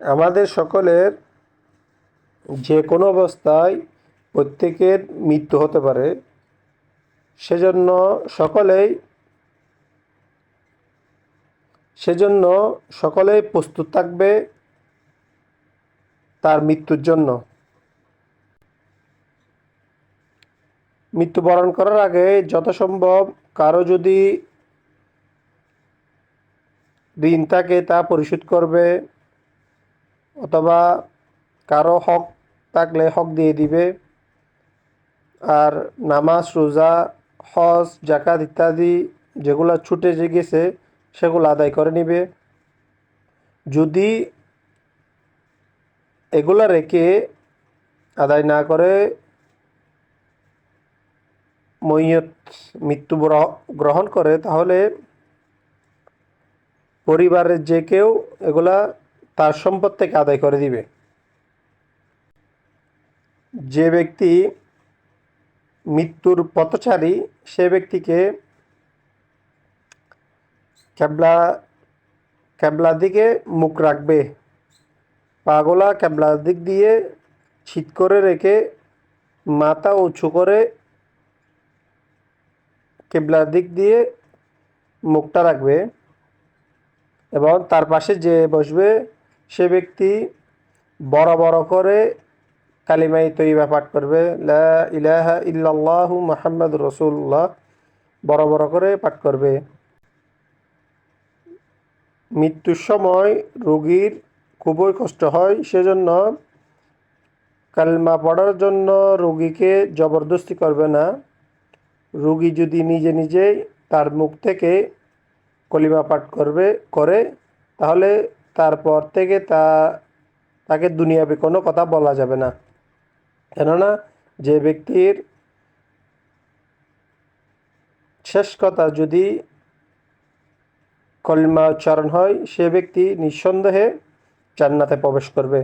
আমাদের সকলের যে কোনো অবস্থায় প্রত্যেকের মৃত্যু হতে পারে। সেজন্য সকলেই সেজন্য সকলেই প্রস্তুত থাকবে তার মৃত্যুর জন্য। মৃত্যুবরণ করার আগে যথাসম্ভব কারও যদি ঋণ থাকে তা পরিশোধ করবে। অথবা কারও হক থাকলে হক দিয়ে দিবে। আর নামাজ, রোজা, হজ জাকাত ইত্যাদি যেগুলো ছুটে যে গেছে, সেগুলো আদায় করে নিবে। যদি এগুলা রেখে আদায় না করে মৈয়ত মৃত্যু গ্রহণ করে, তাহলে পরিবারের যে কেউ এগুলা তার সম্পদ থেকে আদায় করে দিবে। যে ব্যক্তি মৃত্যুর পথচারী, সে ব্যক্তিকে ক্যাবলা, ক্যাবলার দিকে মুখ রাখবে। পাগলা ক্যাবলার দিক দিয়ে ছিট করে রেখে মাথা উঁচু করে কেবলার দিক দিয়ে মুখটা রাখবে এবং তার পাশে যে বসবে সে ব্যক্তি বড় বড় করে কালিমাই তৈবা পাঠ করবে, লা ইলাহা মুহাম্মদ রসুল্লাহ বড় বড় করে পাঠ করবে। মৃত্যুর সময় রোগীর খুবই কষ্ট হয়, সেজন্য কালমা পড়ার জন্য রোগীকে জবরদস্তি করবে না। রোগী যদি নিজে নিজেই তার মুখ থেকে কলিমা পাঠ করবে, করে, তাহলে তারপর থেকে তা, তাকে দুনিয়াবে কোনো কথা বলা যাবে না। কেননা যে ব্যক্তির শেষ কথা যদি কলিমা উচ্চারণ হয়, সে ব্যক্তি নিঃসন্দেহে জান্নাতে প্রবেশ করবে।